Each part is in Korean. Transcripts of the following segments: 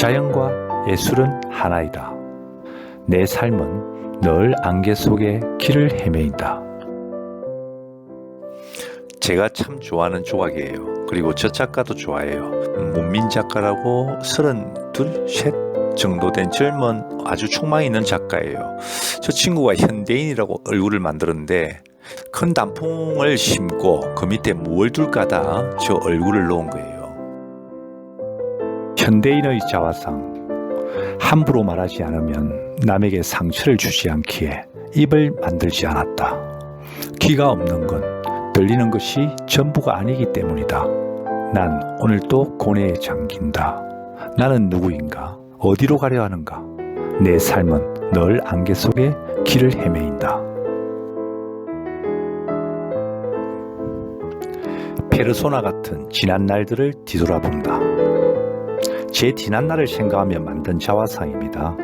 자연과 예술은 하나이다. 내 삶은 늘 안개 속에 길을 헤매인다. 제가 참 좋아하는 조각이에요. 그리고 저 작가도 좋아해요. 문민 작가라고 서른둘, 셋 정도 된 젊은 아주 촉망 있는 작가예요. 저 친구가 현대인이라고 얼굴을 만들었는데 큰 단풍을 심고 그 밑에 무얼 둘까다 저 얼굴을 놓은 거예요. 현대인의 자화상 함부로 말하지 않으면 남에게 상처를 주지 않기에 입을 만들지 않았다. 귀가 없는 건 들리는 것이 전부가 아니기 때문이다. 난 오늘도 고뇌에 잠긴다. 나는 누구인가? 어디로 가려 하는가? 내 삶은 늘 안개 속에 길을 헤매인다. 페르소나 같은 지난 날들을 뒤돌아본다. 제 지난 날을 생각하며 만든 자화상입니다.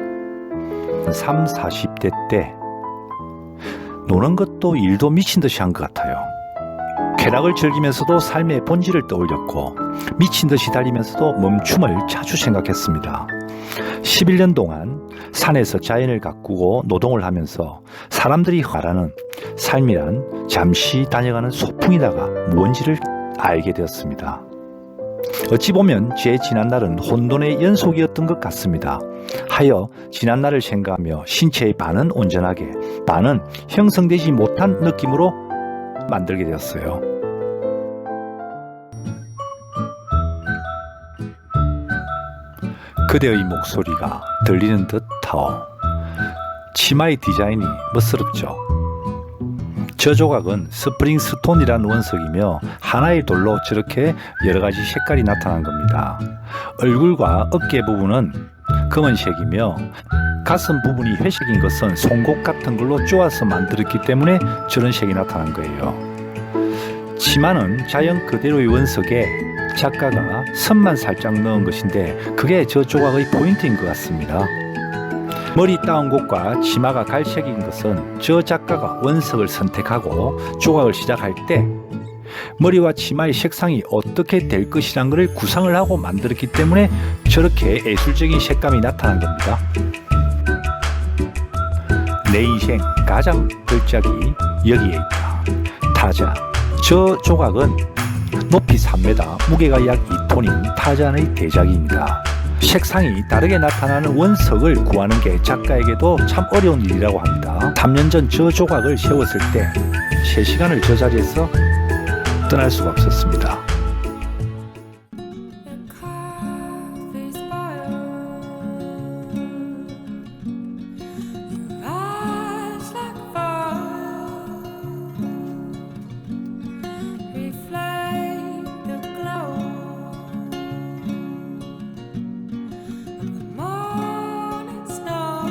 3, 40대 때 노는 것도 일도 미친 듯이 한 것 같아요. 쾌락을 즐기면서도 삶의 본질을 떠올렸고 미친 듯이 달리면서도 멈춤을 자주 생각했습니다. 11년 동안 산에서 자연을 가꾸고 노동을 하면서 사람들이 말하는 삶이란 잠시 다녀가는 소풍이다가 무언지를 알게 되었습니다. 어찌 보면 제 지난날은 혼돈의 연속이었던 것 같습니다. 하여 지난날을 생각하며 신체의 반은 온전하게, 반은 형성되지 못한 느낌으로 만들게 되었어요. 그대의 목소리가 들리는 듯하오. 치마의 디자인이 멋스럽죠. 저 조각은 스프링 스톤이란 원석이며 하나의 돌로 저렇게 여러 가지 색깔이 나타난 겁니다. 얼굴과 어깨 부분은 검은색이며 가슴 부분이 회색인 것은 송곳 같은 걸로 쪼아서 만들었기 때문에 저런 색이 나타난 거예요. 치마는 자연 그대로의 원석에 작가가 선만 살짝 넣은 것인데 그게 저 조각의 포인트인 것 같습니다. 머리 따온 곳과 치마가 갈색인 것은 저 작가가 원석을 선택하고 조각을 시작할 때 머리와 치마의 색상이 어떻게 될 것이란 것을 구상을 하고 만들었기 때문에 저렇게 예술적인 색감이 나타난 겁니다. 내 인생 가장 걸작이 여기에 있다. 타자. 저 조각은 높이 3m, 무게가 약 2톤인 타잔의 대작입니다. 색상이 다르게 나타나는 원석을 구하는 게 작가에게도 참 어려운 일이라고 합니다. 3년 전 저 조각을 세웠을 때 3시간을 저 자리에서 떠날 수가 없었습니다.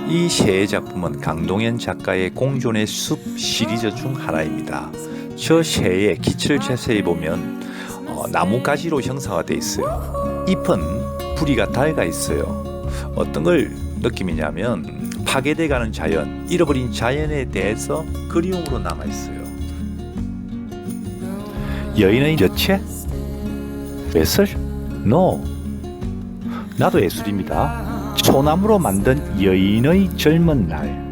이 세 작품은 강동현 작가의 공존의 숲 시리즈 중 하나입니다. 저 새의 기체를 자세히 보면 어, 나무 가지로 형상화 되어 있어요. 잎은 뿌리가 닳아 있어요. 어떤 걸 느낌이냐면 파괴돼가는 자연, 잃어버린 자연에 대해서 그리움으로 남아 있어요. 여인의 여체? 예술? No. 나도 예술입니다. 소나무로 만든 여인의 젊은 날.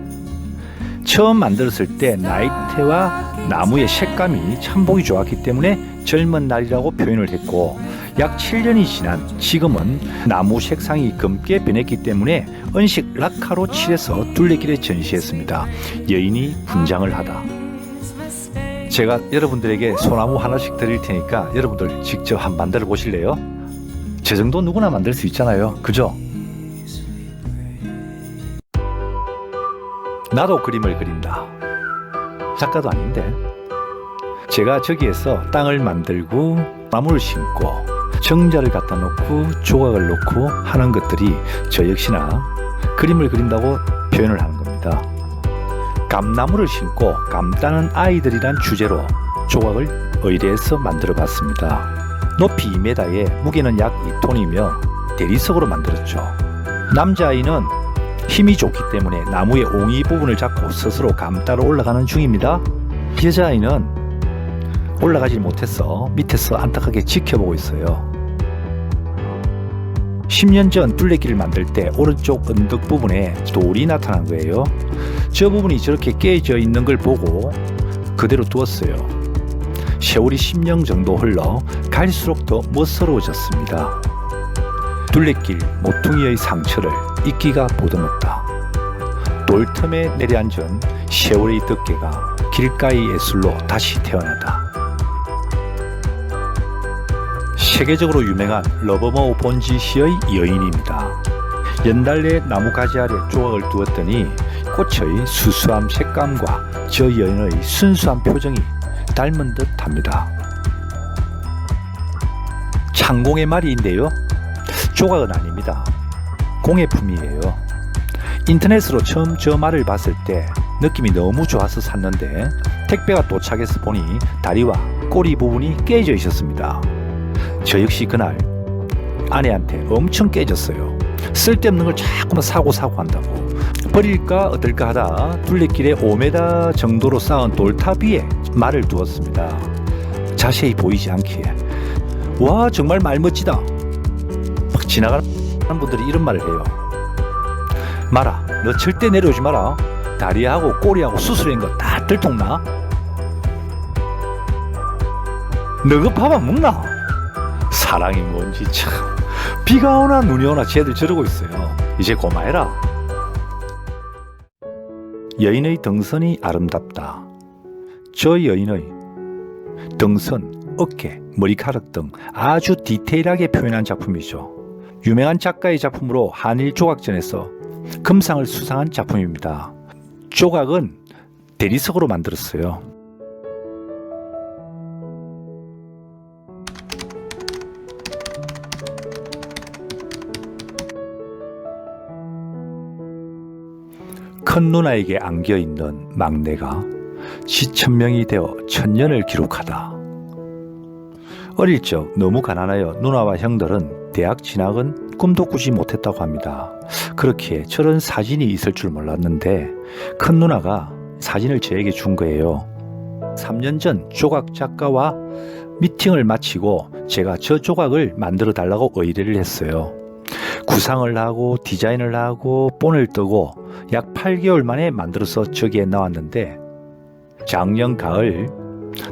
처음 만들었을 때 나이테와 나무의 색감이 참 보기 좋았기 때문에 젊은 날이라고 표현을 했고 약 7년이 지난 지금은 나무 색상이 검게 변했기 때문에 은식 락카로 칠해서 둘레길에 전시했습니다. 여인이 분장을 하다. 제가 여러분들에게 소나무 하나씩 드릴 테니까 여러분들 직접 한 만들어 보실래요? 저 정도 누구나 만들 수 있잖아요. 그죠? 나도 그림을 그린다. 작가도 아닌데. 제가 저기에서 땅을 만들고 나무를 심고 정자를 갖다 놓고 조각을 놓고 하는 것들이 저 역시나 그림을 그린다고 표현을 하는 겁니다. 감나무를 심고 감 따는 아이들이란 주제로 조각을 의뢰해서 만들어 봤습니다. 높이 2m에 무게는 약 2톤이며 대리석으로 만들었죠. 남자아이는 힘이 좋기 때문에 나무의 옹이 부분을 잡고 스스로 감 따러 올라가는 중입니다. 여자아이는 올라가지 못해서 밑에서 안타깝게 지켜보고 있어요. 10년 전 둘레길을 만들 때 오른쪽 언덕 부분에 돌이 나타난 거예요. 저 부분이 저렇게 깨져 있는 걸 보고 그대로 두었어요. 세월이 10년 정도 흘러 갈수록 더 멋스러워졌습니다. 둘레길 모퉁이의 상처를 이끼가 보듬었다. 돌 틈에 내려앉은 세월의 덮개가 길가의 예술로 다시 태어나다. 세계적으로 유명한 러버머 본지 시의 여인입니다. 연달래 나무 가지 아래 조각을 두었더니 꽃의 수수한 색감과 저 여인의 순수한 표정이 닮은 듯 합니다. 창공의 말인데요. 조각은 아닙니다. 공예품이에요. 인터넷으로 처음 저 말을 봤을 때 느낌이 너무 좋아서 샀는데 택배가 도착해서 보니 다리와 꼬리 부분이 깨져 있었습니다. 저 역시 그날 아내한테 엄청 깨졌어요. 쓸데없는 걸 자꾸만 사고 사고 한다고. 버릴까 어떨까 하다 둘레길에 5m 정도로 쌓은 돌탑 위에 말을 두었습니다. 자세히 보이지 않기에 와 정말 말 멋지다. 막 지나가는 분들이 이런 말을 해요. 마라 너 절대 내려오지 마라. 다리하고 꼬리하고 수술한 거다 들통나. 너그 밥안 먹나? 사랑이 뭔지 참 비가 오나 눈이 오나 쟤들 저러고 있어요 이제 고마해라 여인의 등선이 아름답다 저 여인의 등선, 어깨, 머리카락 등 아주 디테일하게 표현한 작품이죠 유명한 작가의 작품으로 한일 조각전에서 금상을 수상한 작품입니다 조각은 대리석으로 만들었어요 큰 누나에게 안겨 있는 막내가 지천명이 되어 천년을 기록하다. 어릴 적 너무 가난하여 누나와 형들은 대학 진학은 꿈도 꾸지 못했다고 합니다. 그렇기에 저런 사진이 있을 줄 몰랐는데 큰 누나가 사진을 저에게 준 거예요. 3년 전 조각 작가와 미팅을 마치고 제가 저 조각을 만들어 달라고 의뢰를 했어요. 구상을 하고 디자인을 하고 본을 뜨고 약 8개월 만에 만들어서 저기에 나왔는데 작년 가을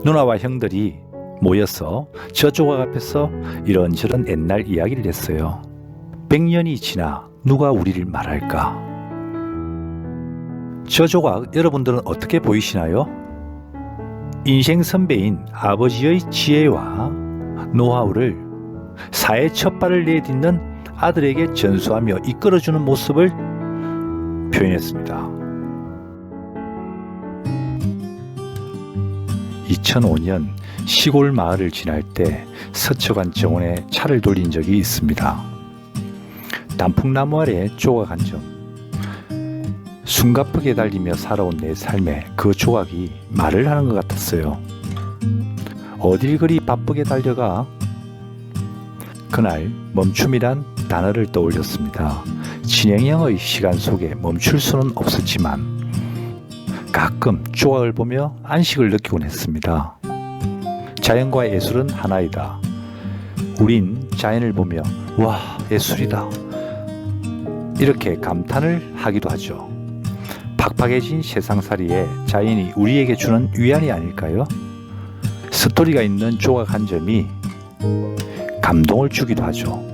누나와 형들이 모여서 저 조각 앞에서 이런저런 옛날 이야기를 했어요. 100년이 지나 누가 우리를 말할까? 저 조각 여러분들은 어떻게 보이시나요? 인생 선배인 아버지의 지혜와 노하우를 사회 첫 발을 내딛는 아들에게 전수하며 이끌어주는 모습을 표현했습니다. 2005년 시골 마을을 지날 때 서초간 정원에 차를 돌린 적이 있습니다. 단풍나무 아래 조각 한 점. 숨가쁘게 달리며 살아온 내 삶에 그 조각이 말을 하는 것 같았어요. 어딜 그리 바쁘게 달려가? 그날 멈춤이란 단어를 떠올렸습니다. 진행형의 시간 속에 멈출 수는 없었지만 가끔 조각을 보며 안식을 느끼곤 했습니다. 자연과 예술은 하나이다. 우린 자연을 보며 와 예술이다. 이렇게 감탄을 하기도 하죠. 팍팍해진 세상살이에 자연이 우리에게 주는 위안이 아닐까요? 스토리가 있는 조각 한 점이 감동을 주기도 하죠.